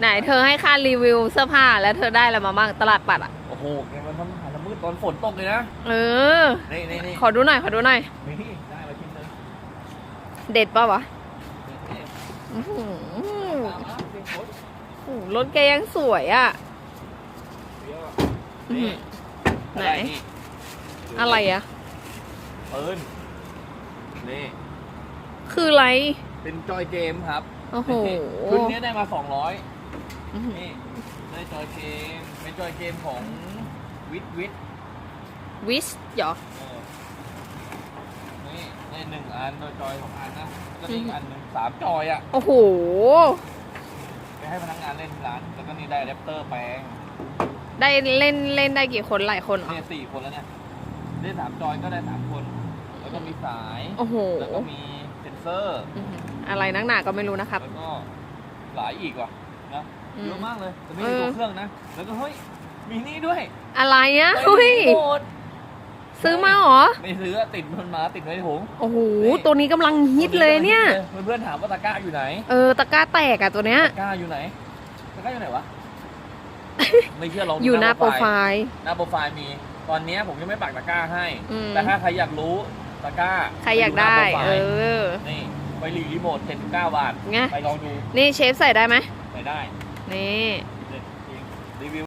ไหนเธอให้ค่ารีวิวเสื้อผ้าแล้วเธอได้อะไรมาบ้างตลาดปัดอะ โอ้โหแกมันทำหาละมืดตอนฝนตกเลยนะ เออ นี่นี่นี่ขอดูหน่อย ขอดูหน่อย นี่ได้มาชิ้นหนึงเด็ดป่าวะนี่อื้อหือตามมาสิโอ๊ยโอ้โหรถแกยังสวยอะเดี๋ยวอะอื้อหืนี่อไหนด้อะไรอะ ปืนนี่ คืออะไร เป็นจอยเกมครับ โอ้โหนี่ชุดนี้ได้มา200อื้อหือ นี่ได้จอยเกมเป็นจอยเกมของวิทวิทวิสเหรอเออนี่ได้หนึ่งอันโดยจอยสองอันนะก็ได้อีกอันหนึ่งสามจอยอะโอ้โห ไปให้พนักงานเล่นที่ร้านแล้วก็นี่ได้แรปเตอร์แปลงได้เล่นเล่นได้กี่คนหลายคนเหรอเนี่ยสี่คนแล้วเนี่ยได้สามจอยก็ได้สามคน แล้วก็มีสาย โอ้โหแล้วก็มีเซนเซอร์อื้อหืออะไรนักหนาก็ไม่รู้นะครับ แล้วก็หลายอีกว่ะนะอืม เยอะมากเลยแต่ไม่เอมีอตัวเครื่องนะ แล้วก็เฮ้ย มีนี่ด้วยอะไรอะได้เฮ้ยรีโมทซื้อมาเหรอ ไม่ซื้อติดมันมาติดไว้ในถุงโอ้โหนี่ตัวนี้กำลังฮิตเลยเนี่ย เพื่อนๆถามว่าตะกร้าอยู่ไหน เออตะกร้าแตกอะตัวเนี้ย ตะกร้าอยู่ไหน ตะกร้าอยู่ไหนวะ ไม่เชื่อลองดูอยู่หน้าโปรไฟล์ หน้าโปรไฟล์มี ตอนเนี้ยผมยังไม่ปักตะกร้าให้ อืม แต่ถ้าใครอยากรู้ตะกร้าใครอยากได้ ปหน้เอโปรไฟล์อ นี่ไวรีรีโมท79บาทไง ไปลองดูนี่เชฟใส่ได้ไหมไปได้ นี่